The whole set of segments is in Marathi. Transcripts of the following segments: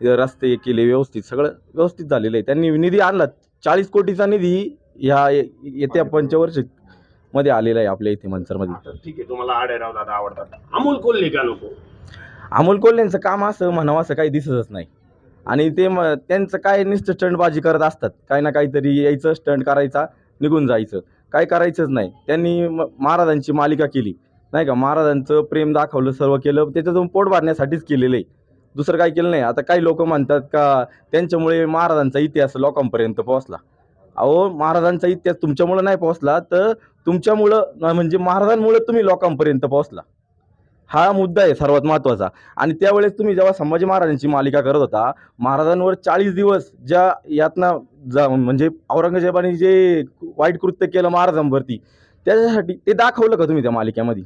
रस्ते केले व्यवस्थित सगळं व्यवस्थित झालेलं आहे. त्यांनी निधी आणला. चाळीस कोटीचा निधी ह्या येत्या पंचवर्षमध्ये आलेला आहे आपल्या इथे मनसरमध्ये ठीक आहे तुम्हाला आडेराव दादा आवडतात. अमोल कोल्हे का नको? अमोल कोल्हेंचं काम असं म्हणावं असं काही दिसतच नाही. आणि ते म त्यांचं काय नुसतं स्टंटबाजी करत असतात. काही ना काहीतरी यायचं स्टंट करायचा निघून जायचं. काय करायचंच नाही. त्यांनी महाराजांची मालिका केली. नाही का? महाराजांचं प्रेम दाखवलं सर्व केलं. त्याच्यातून पोट भरण्यासाठीच केलेलं आहे. दुसरं काय केलं नाही. आता काही लोक म्हणतात का त्यांच्यामुळे महाराजांचा इतिहास लोकांपर्यंत पोहोचला. अहो महाराजांचा इतिहास तुमच्यामुळं नाही पोहोचला तर तुमच्यामुळं म्हणजे महाराजांमुळे तुम्ही लोकांपर्यंत पोहोचला. हा मुद्दा आहे सर्वात महत्त्वाचा. आणि त्यावेळेस तुम्ही जेव्हा संभाजी महाराजांची मालिका करत होता महाराजांवर चाळीस दिवस ज्या यातना जा म्हणजे औरंगजेबाने जे वाईट कृत्य केलं महाराजांवरती त्याच्यासाठी ते दाखवलं का तुम्ही त्या मालिकेमध्ये?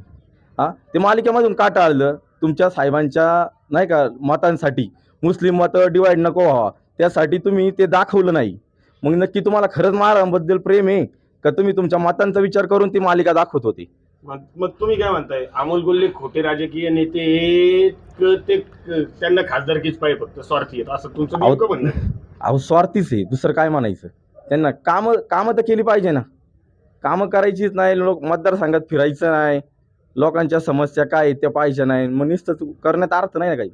हां? ते मालिकेमधून का टाळलं? तुमच्या साहेबांच्या नाही का मतांसाठी. मुस्लिम मतं डिवाईड नको व्हावा त्यासाठी तुम्ही ते दाखवलं नाही. मग नक्की तुम्हाला खरंच महाराजांबद्दल प्रेम आहे? का तुम्ही तुमच्या मतांचा विचार करून ती मालिका दाखवत होती? मग मग तुम्ही काय म्हणताय? अमोल कोल्हे खोटे राजकीय नेते हे क- ते क- त्यांना खासदारकीच पाहिजे फक्त? स्वार्थी आहेत. असं तुमचं नेमकं म्हणणं आहे. अहो स्वार्थीच आहे. दुसरं काय म्हणायचं? त्यांना कामं कामं तर केली पाहिजे ना. कामं करायचीच नाही. लोक मतदारसंघात फिरायचं नाही. लोकांच्या समस्या काय आहेत त्या पाहिजे नाही. मग नुसतं करण्यात अर्थ नाही ना काही.